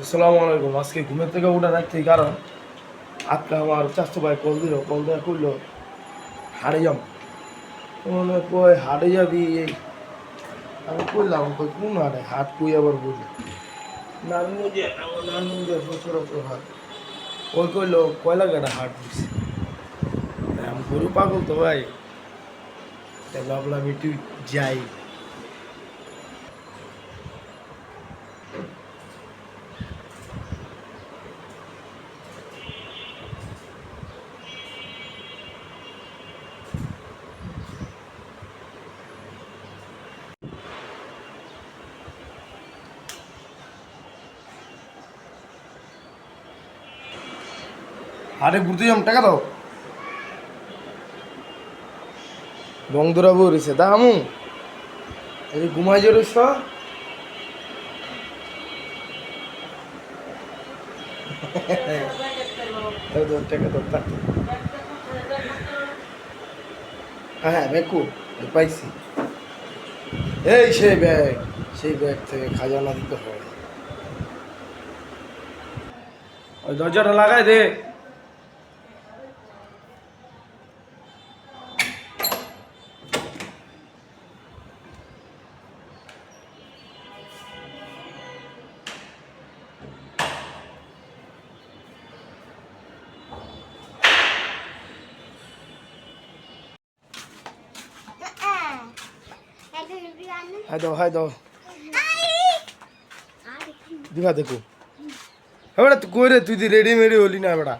আসসালামু আলাইকুম। আজকে ঘুমের থেকে উঠে রাখছি কারণ? আজকে আমার চাষতো ভাই কল দিল কল দেওয়া করল হাটে যাম। মনে কই হাটে যাবি? এই, আমি করলাম কই, কোন হাটে হাট কই আবার বুঝলি নারায়ণগঞ্জে আমার নারায়ণগঞ্জে সচরাচর হাট। ওই কইলো, কয়লা গাড়া হাট বুঝছি আমি গরু পাগল তো ভাই। ভাবলাম, একটু যাই। হাটে ঘুরতে যাম, টাকা দাও। বংদরা বলেছে দা আমু এই ঘুমাই দাও টাকা হ্যাঁ ব্যাগু পাইছি। এই সেই ব্যাগ সেই ব্যাগ থেকে খাজানা দিতে হয়। ওই দরজাটা লাগাই দে। হাই দাও হাই দাও দিঘা দেখো তুই কই রে? তুই দি রেডি মেডি হলি না এবারে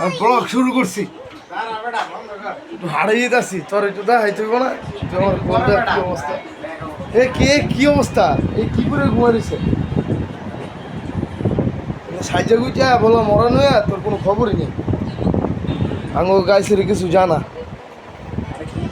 আমি ব্লগ শুরু করছি। হারিয়ে যেতেছি তোর একটু দেখাই তুই না কি অবস্থা। এ কে কি অবস্থা? এই কি করে ঘুমাই রয়েছে? সাইজা গুইটা বললাম মরানো তোর কোনো খবরই নেই। আঙ্গো গাইছে কিছু জানা।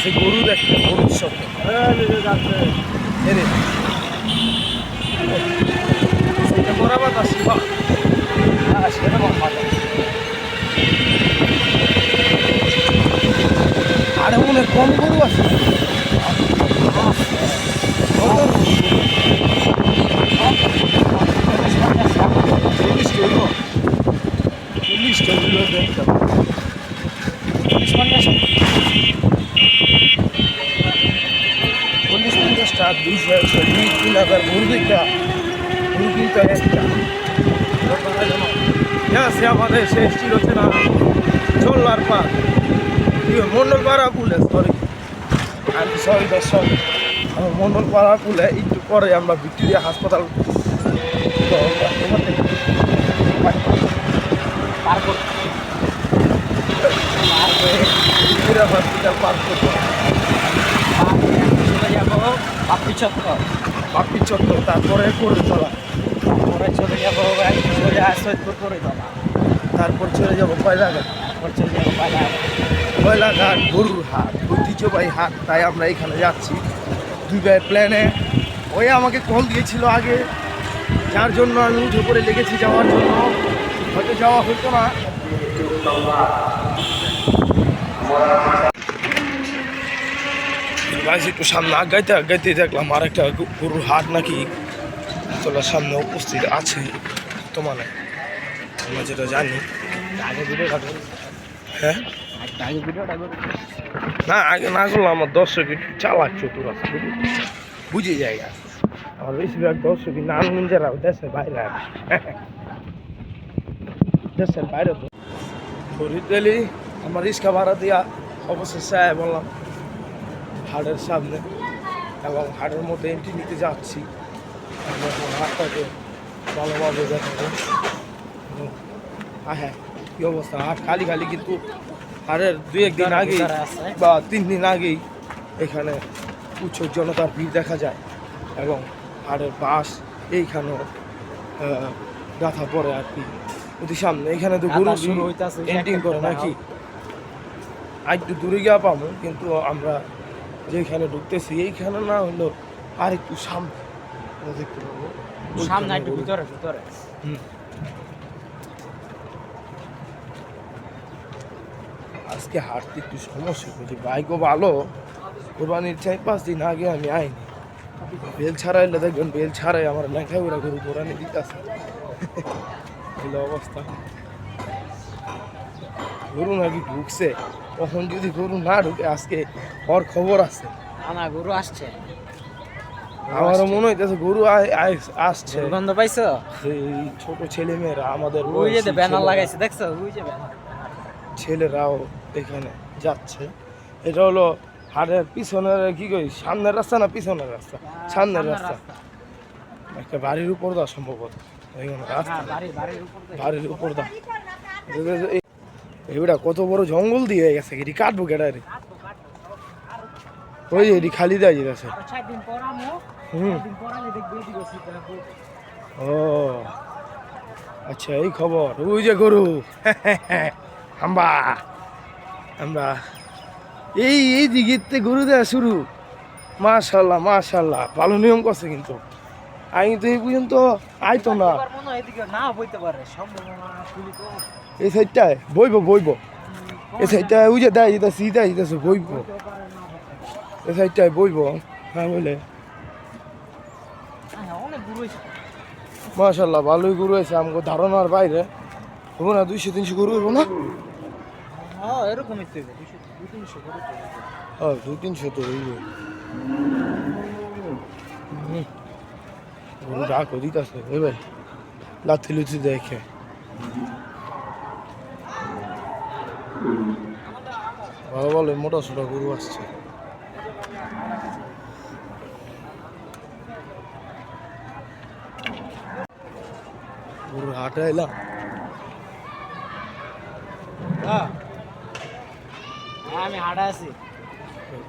সে গরু দেখতে গরুর বরাবর আসি বা হ্যাঁ আরে মনে কম গরু আছে। চল্লিশটা হইব চল্লিশটা হইল পঞ্চাশটা একশো দুই তিন হাজার কিনতে হয় একটা। সে আমাদের শেষ ছিল না চল্লার পা মন্ডল পাড়া পুলে সরি আমি সরি দর্শক আমার মন্ডল পাড়া পুলে একটু পরে আমরা ভিক্টোরিয়া হাসপাতাল পার ভিক্টোরিয়া হসপিটাল পার করব পাপড়ি চত্বর। বাপি চত্বর, তারপরে করে চলা। পরে চলে যাব সৈয়দপুর করে দেওয়া তারপর চলে যাব কয়লাঘাট। তারপর চলে যাব বাজার কয়লাঘাট গরুর হাট ঐতিহ্যবাহী হাট, তাই আমরা এখানে যাচ্ছি। দুই ভাই প্ল্যানে ওই আমাকে কল দিয়েছিল আগে, যার জন্য আমি উঠে পড়ে লেগেছি যাওয়ার জন্য। হয়তো যাওয়া হতো না। গাইজ একটু সামনে। আগাইতে আগাইতে দেখলাম আর একটা গরুর হাট নাকি তোলার সামনে উপস্থিত আছে বর্তমানে আমরা যেটা জানি। হ্যাঁ? না, আগে না করলাম আমার দর্শক একটু চালাক চতুর আছে? বুঝে যায়। আমার বেশিরভাগ দর্শকই নানগঞ্জেরা দেশের বাইরে দেশের বাইরে তো। ফরিদালি আমার রিক্সা ভাড়া দিয়া অবশেষে বললাম। হাটের সামনে এবং হাটের মধ্যে এন্ট্রি নিতে যাচ্ছি। হাটটাকে ভালোভাবে দেখাবো হ্যাঁ হ্যাঁ কী অবস্থা? হাট খালি খালি কিন্তু হাটের দুই একদিন আগেই বা তিন দিন আগেই এখানে উচ্চ জনতার ভিড় দেখা যায় এবং হাড়ের বাস এইখানেও গাথা পড়ে আর কি। ওদের সামনে এখানে তো গরু শুরু হইতাছে, একটা করে নাকি? আর একটু দূরে গিয়ে পাবো কিন্তু আমরা যেখানে ঢুকতেছি এইখানে না হলো আর একটু সামনে দেখতে পাবো। সামনে একটু ভিতরে ভিতরে। আজকে হাঁটতে একটু সমস্যা হয়েছে বাইকও ভালো। কোরবানির চার পাঁচ দিন আগে আমি আইনি। বেল ছাড়া এলে দেখবেন বেল ছাড়াই আমার লেখা ওরা গরু কোরআনি দিতেছে অবস্থা। গরু নাকি ঢুকছে? তখন যদি গরু না ঢুকে আজকে ওর খবর আছে। আনা গরু আসছে। আমারও মনে হইতেছে গরু আসছে। গন্ধ পাইছো? এই ছোট ছেলে মেয়েরা আমাদের ওই যে ব্যানার লাগাইছে দেখছ? ওই যে ব্যানার। ছেলেরাও এখানে যাচ্ছে। এটা হলো হাটের পিছনের কি কই সামনের রাস্তা না পিছনের রাস্তা? সামনের রাস্তা। একটা বাড়ির উপর দাও সম্ভবত রাস্তা। হ্যাঁ বাড়ি বাড়ির উপর দিয়ে। এইটা কত বড় জঙ্গল দিয়ে হয়ে গেছে এটি কাটবো কেটা রে? ওই এটি খালি দেয় যেতেছে হুম। ও আচ্ছা এই খবর। ওই যে গরু। হাম্বা। আমরা এই এই দিকে গরু দেওয়া শুরু। মাশাল্লাহ মাশাল্লাহ। ভালো নিয়ম করছে কিন্তু। আমি তো এই পর্যন্ত আইতো না। না বইতে পারে। সম্ভাবনা এই সাইডটায় বইব বইব। এই সাইডটায় ওই যে দেয় যেতেছে দেয় যেতেছে বইব। এই সাইডটায় বইব হ্যাঁ বলে মাশাল্লাহ ভালোই গরু আছে আমাকে ধারণার বাইরে। হব না দুইশো তিনশো গরু হব না? হ্যাঁ এরকমই দুই তিনশো তো হইবে। হ্যাঁ দুই তিনশো তো হইব। গরু ডাকো এবার লাথি লুথি দেখে। ভালো ভালো মোটা সোটা গরু আসছে। গরুর হাটে এলাম। আমি হাঁটা আছি।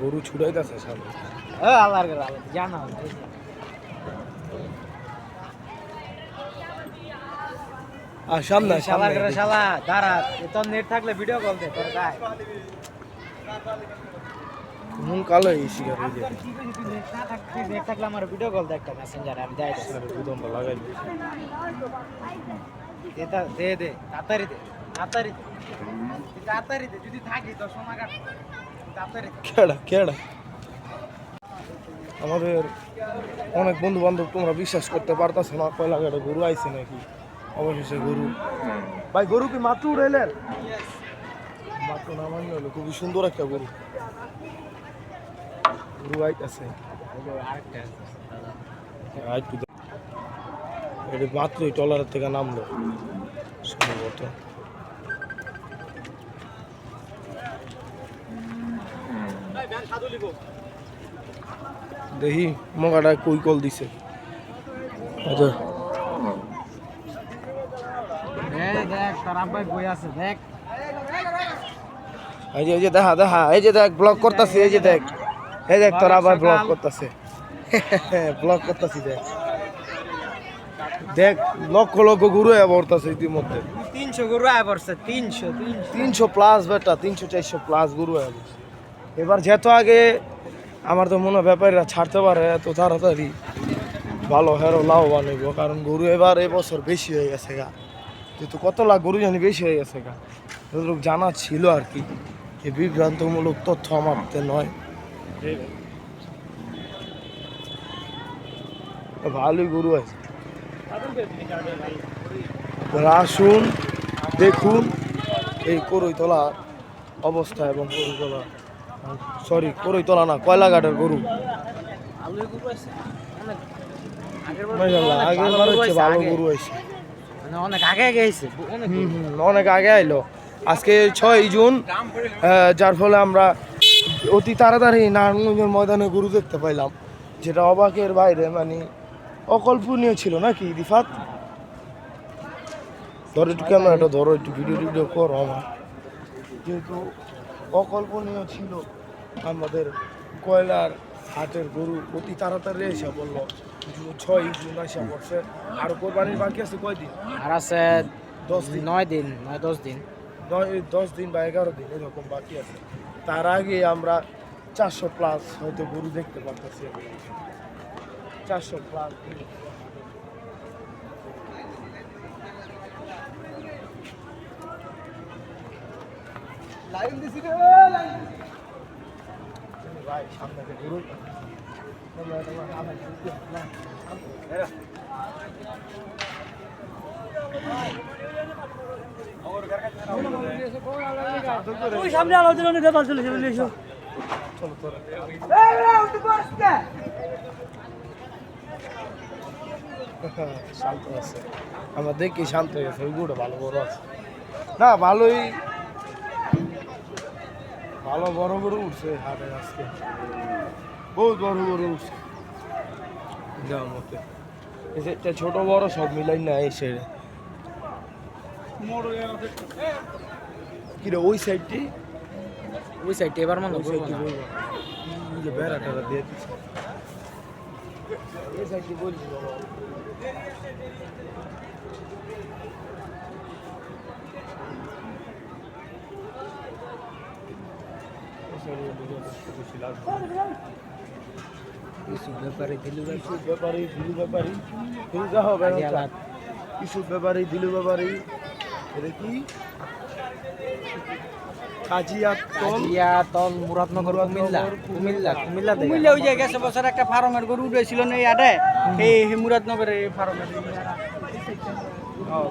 গরু ছুটাইতেছে সামনে। আল্লাহর জানা আর সামনে শালা দাঁড়া তোর নেট থাকলে ভিডিও কল দে তোর গায়ে। মন কালো এই না থাকলে নেট থাকলে আমার ভিডিও কল দে একটা মেসেঞ্জারে আমি দেই আরে গুদমটা লাগাই দে তা দে দে তাড়াতাড়ি দে তাড়াতাড়ি দে তাড়াতাড়ি দে যদি থাকি তোর সময় কাট তাড়াতাড়ি কেডা কেডা? আমাদের অনেক বন্ধু বান্ধব তোমরা বিশ্বাস করতে পারতাছো না কয়লা গরু আইছে নাকি? অবশেষে গরু। ভাই গরু কি মাত্র উড়াইলেন? মাত্র নামানি হলো, খুবই সুন্দর একটা গরু। গরু আছে। এটা টলারের থেকে নামলো। সম্ভবত। দেখি, মগাটা কই কল দিছে। আচ্ছা। এই দেখ তোর বই আছে, দেখ। এই যে এই যে দেখা দেখা এই যে দেখ ব্লক করতেছে এই যে দেখ। এই দেখ তোর আবার ব্লক করতেছে। ব্লক করতেছি দেখ। দেখ লক্ষ লক্ষ ঘুরে পড়তেছে ইতিমধ্যে। তিনশো গরু আয় পড়ছে তিনশো তিনশো। প্লাস বেটা তিনশো চারশো প্লাস গরু হয়ে গেছে এবার যেহেতু আগে আমার তো মনে ব্যাপারীরা ছাড়তে পারে এত তাড়াতাড়ি ভালো হেরো লাভবান হইব কারণ গরু এবার এবছর বেশি হয়ে গেছে গা। যেহেতু কত লাখ গরু জানি বেশি হয়ে গেছে গা। জানা ছিল আর কি। এই বিভ্রান্তমূলক তথ্য আমার হাতে নয় ভালোই গরু আছে। আসুন দেখুন এই করইতলা অবস্থা এবং করইতলা সরি করইতলা না কয়লাঘাটের গরু। আছে আগের ভালো গরু হয়েছে। মানে অনেক আগে অনেক আগে আইলো। আজকে ছয় জুন যার ফলে আমরা অতি তাড়াতাড়ি নারায়ণগঞ্জের ময়দানে গরু দেখতে পাইলাম যেটা অবাকের বাইরে মানে অকল্পনীয় ছিল নাকি রিফাত? ধরো একটু ক্যামেরাটা ধরো একটু ভিডিও টিডিও করো আমার। যেহেতু অকল্পনীয় ছিল আমাদের কয়লার হাটের গরু অতি তাড়াতাড়ি এসে বলল ছয় জুন আসা পড়ছে আর কোরবানির বাকি আছে কয়দিন? আর আছে দশ দিন। নয় দিন নয় দশ দিন। দশ দিন বা এগারো দিন এরকম বাকি আছে। তার আগে আমরা চারশো প্লাস হয়তো গরু দেখতে পারতেছি চারশো প্লাস লাইন দিছি রে লাইন ভাই সামনে গরু। আমার ওই সামনে আলোচনা নিতে পারছিল সেগুলো এসো শান্ত আছে আমরা দেখি শান্ত হয়ে গেছে ওই গুড়ো ভালো বড় আছে। না, ভালোই। ভালো বড় বড় উঠছে হাটে আজকে। বহুত বড় বড় উঠছে। যাও মতে। ছোট বড় সব মিলাই না এসে কিরে ওই সাইডটি? ওই সাইডে এবার মনে ওই সাইডটি বলব। এই যে বেড়া টেরা দিয়ে দিচ্ছে। এই সাইডটি বলছি বাবা। এই সাইডে বলব, বেশি লাগবে না। কিছু ব্যাপারে দিলু কিছু ব্যাপারী দিলু ব্যাপারী। দিলু যা হবে কিছু ব্যাপারী দিলু ব্যাপারী। এটা কি কাজিয়া তল কাজিয়া তল মুরাদনগর কুমিল্লা। কুমিল্লা। কুমিল্লা থেকে কুমিল্লা ওই যে গেছে বছর একটা ফার্মের গরু উঠেছিল না এই আডে? এই এই মুরাদনগরের এই ফার্মের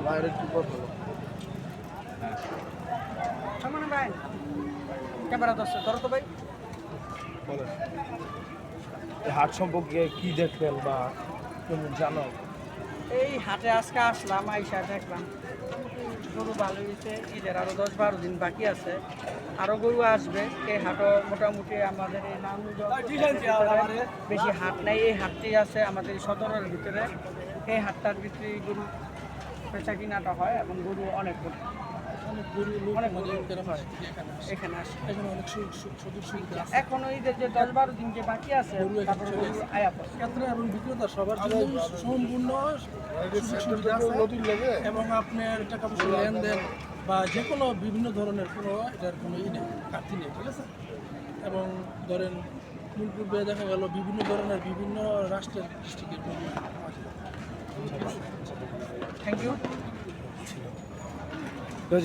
বাইরে একটু কথা বলো। সামনে ভাই। ক্যামেরা দশ ধরো তো ভাই। বলেন এই হাট সম্পর্কে কি দেখলেন বা কেমন জানো? এই হাটে আজকে আসলাম আইসা দেখলাম। গরু ভালো হয়েছে ঈদের আরও দশ বারো দিন বাকি আছে। আরও গরু আসবে এই হাটও মোটামুটি আমাদের এই নাম বেশি হাট নাই এই হাটটি আছে আমাদের সদরের ভিতরে। এই হাটটার ভিতরে গরু পেঁচা কিনাটা হয় এবং গরু অনেক অনেক গরু হয়। এখানে আসে। এখন যে দশ বারো দিন যে বাকি আছে তারপরে আয়া পড়ছে এবং বিক্রেতা সবার জন্য সম্পূর্ণ সুযোগ সুবিধা আছে। এবং আপনার টাকা পয়সা লেনদেন বা যে কোনো বিভিন্ন ধরনের কোনো এটার কোনো ই নেই ঘাটতি নেই ঠিক আছে? এবং ধরেন মূল পূর্বে দেখা গেল বিভিন্ন ধরনের বিভিন্ন রাষ্ট্রের ডিস্ট্রিক্টের থ্যাংক ইউ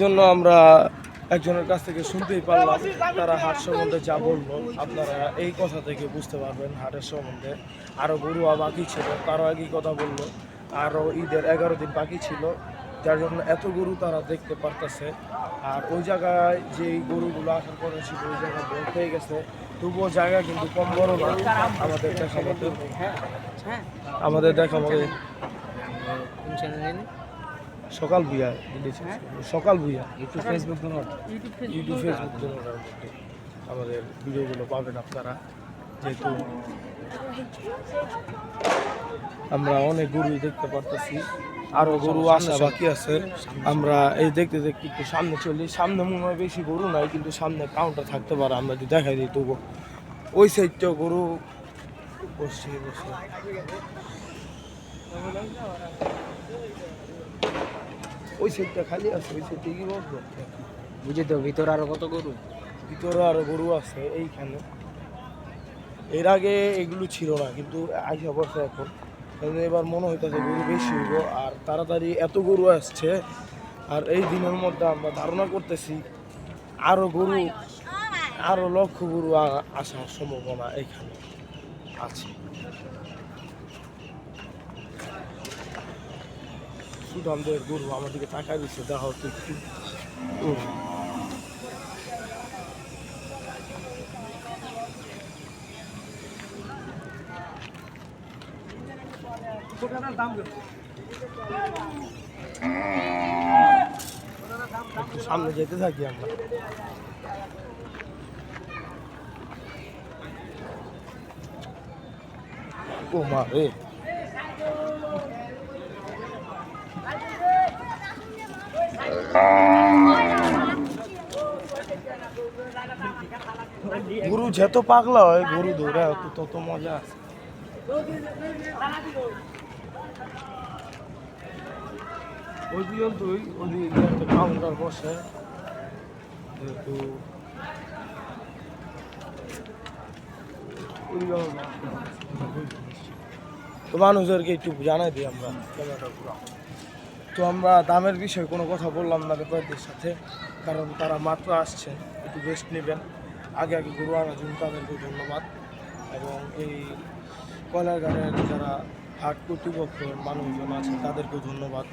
জন্য আমরা একজনের কাছ থেকে শুনতেই পারলাম তারা হাট সম্বন্ধে যা বলল আপনারা এই কথা থেকে বুঝতে পারবেন হাটের সম্বন্ধে। আরও গরু বাকি ছিল তারও একই কথা বলল আরও ঈদের এগারো দিন বাকি ছিল যার জন্য এত গরু তারা দেখতে পারতেছে। আর ওই জায়গায় যে গরুগুলো আসার কথা ছিল ওই জায়গায় বের হয়ে গেছে। তবুও জায়গা কিন্তু কম বড় না আমাদের দেখা মতো। হ্যাঁ আমাদের দেখা মতো। Sakal Bhuiya Delhi Sakal Bhuiya. YouTube Facebook YouTube YouTube Facebook আমাদের ভিডিওগুলো পাবেন আপনারা। যেহেতু আমরা অনেক গরুই দেখতে পারতেছি। আরও গরু আসা বাকি আছে। আমরা এই দেখতে দেখতে একটু সামনে চলি। সামনে মনে হয় বেশি গরু নাই কিন্তু সামনে কাউন্টার থাকতে পারে। আমরা যদি দেখাই দিই তবু ওই সাইডটাও গরু বসছে বসে ওই সাইডটা খালি আছে ওই সাইডে কি বলব? বুঝি তো ভিতরে আরও কত গরু? ভিতরে আরও গরু আছে এইখানে। এর আগে এগুলো ছিল না কিন্তু আইসা বসে এখন। তাহলে এবার মনে হইতেছে গরু বেশি হইব আর তাড়াতাড়ি এত গরু আসছে আর এই দিনের মধ্যে আমরা ধারণা করতেছি আরও গরু আরও লক্ষ গরু আসার সম্ভাবনা এখানে আছে। সুদামদের গরু আমাদেরকে টাকা দিচ্ছে দেখা। একটু সামনে যেতে থাকি আমরা। ও মা রে। গরু যত পাগলা হয়, গরু দৌড়ায় তত মজা আছে। ওই যেহেতু তো মানুষদেরকে একটু জানাই দিই আমরা পুরো তো আমরা দামের বিষয়ে কোনো কথা বললাম না ব্যাপারীদের সাথে, কারণ তারা মাত্র আসছেন একটু রেস্ট নেবেন। আগে আগে গরু আনার জন্য তাদেরকে ধন্যবাদ। এবং এই কয়লাঘাটের যারা হাট কর্তৃপক্ষ মানুষজন আছে, তাদেরকেও ধন্যবাদ।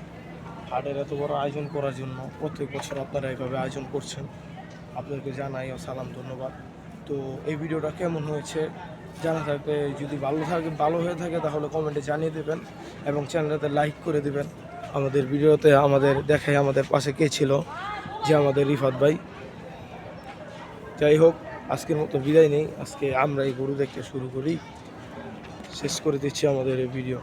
হাটের এত বড় আয়োজন করার জন্য প্রত্যেক বছর আপনারা এইভাবে আয়োজন করছেন। আপনাদেরকে জানাই সালাম ধন্যবাদ। তো এই ভিডিওটা কেমন হয়েছে জানা থাকবে যদি ভালো থাকে, ভালো হয়ে থাকে, তাহলে কমেন্টে জানিয়ে দেবেন এবং চ্যানেলটাতে লাইক করে দেবেন। আমাদের ভিডিওতে আমাদের দেখাই আমাদের পাশে কে ছিল? যে আমাদের রিফাত ভাই। যাই হোক আজকের মতো বিদায় নেই। আজকে আমরা এই গরু দেখতে শুরু করি। শেষ করে দিচ্ছি আমাদের এই ভিডিও।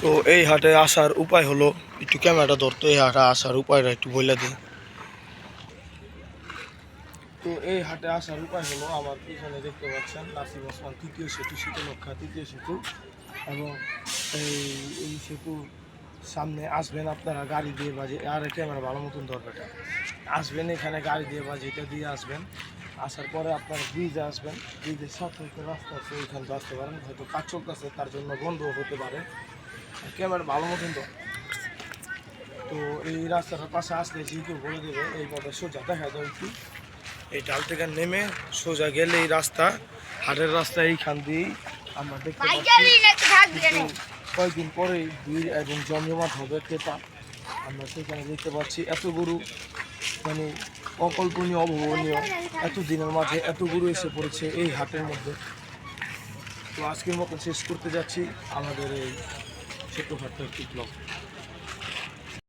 তো এই হাটে আসার উপায় হলো, একটু ক্যামেরাটা ধরতো, এই হাটে আসার উপায়টা একটু বলে দিই। তো এই হাটে আসার উপায় হলো আমার পিছনে দেখতে পাচ্ছেন নাসিম ওসমান তৃতীয় সেতু শীতলক্ষা তৃতীয় সেতু এবং এই এই সেতুর সামনে আসবেন আপনারা গাড়ি দিয়ে বাজে, আর ক্যামেরা ভালো মতন দরকারটা আসবেন এখানে গাড়ি দিয়ে বাজে, এটা দিয়ে আসবেন। আসার পরে আপনারা ব্রিজে আসবেন ব্রিজের সাথে একটা রাস্তা আছে, ওইখানে তো আসতে পারেন। হয়তো কাজ চলতেছে তার জন্য বন্ধ হতে পারে। ক্যামেরা ভালো মতন তো তো এই রাস্তাটার পাশে আসলে যেহেতু বলে দেবে, এই পথে সোজা দেখা যায় একটু এই ডাল থেকে নেমে সোজা গেলে এই রাস্তা হাটের রাস্তা এইখান দিয়েই আমরা দেখতে পাচ্ছি কয়েকদিন পরেই ভিড় এবং জমজমাট হবে ক্রেতা। আমরা সেখানে দেখতে পাচ্ছি এত গরু মানে অকল্পনীয় অভাবনীয় এত দিনের মাঝে এত গরু এসে পড়েছে এই হাটের মধ্যে। তো আজকের মতো শেষ করতে যাচ্ছি আমাদের এই ছোট্টখাট্ট একটি ব্লগ